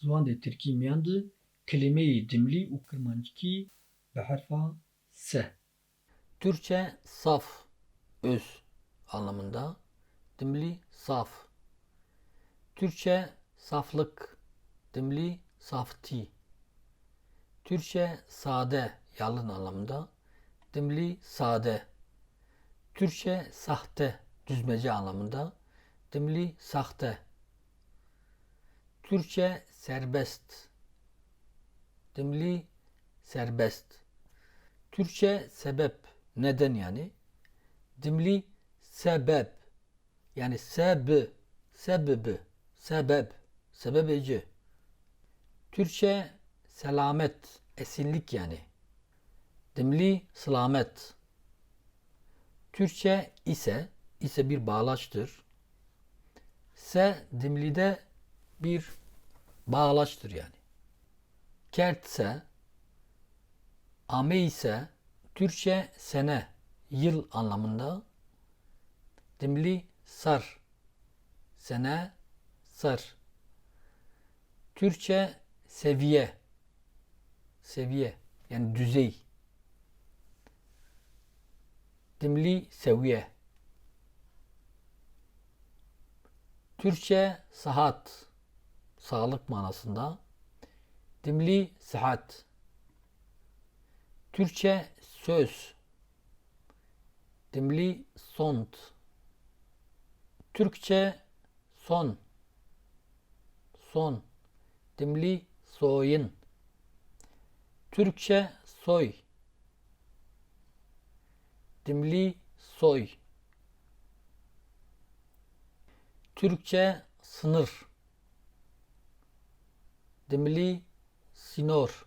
Ziwan de Tirkî miyan di kelimeyê dimlî û kirmancikî bi herfa S. Türkçe saf, öz anlamında. Dimli saf. Türkçe saflık, dimli safti. Türkçe sade, yalın anlamında. Dimli sade. Türkçe sahte, düzmece anlamında. Dimli sahte. Türkçe serbest. Dimli serbest. Türkçe sebep, neden yani? Dimli sebep. Yani sebi, sebebi, sebep, sebebeci. Türkçe selamet, esinlik yani. Dimli selamet. Türkçe ise, ise bir bağlaçtır. Se dimlide bir bağlaçtır yani. Kertse, ame ise Türkçe sene, yıl anlamında. Dimli sar, sene, sar. Türkçe seviye, seviye yani düzey. Dimli seviye. Türkçe sahat, sağlık manasında. Dimli sıhhat. Türkçe söz. Dimli sont. Türkçe son. Son. Dimli soyun. Türkçe soy. Dimli soy. Türkçe sınır. Dimli sinor.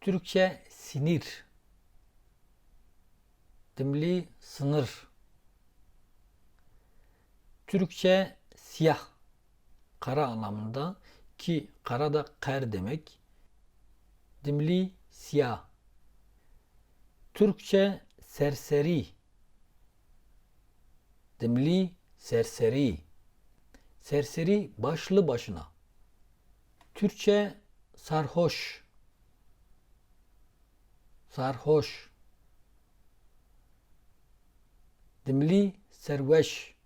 Türkçe sinir. Dimli sınır. Türkçe siyah. Kara anlamında ki kara da kar demek. Dimli siyah. Türkçe serseri. Dimli serseri. Serseri başlı başına. Türkçe sarhoş. Sarhoş. Dimli serveş.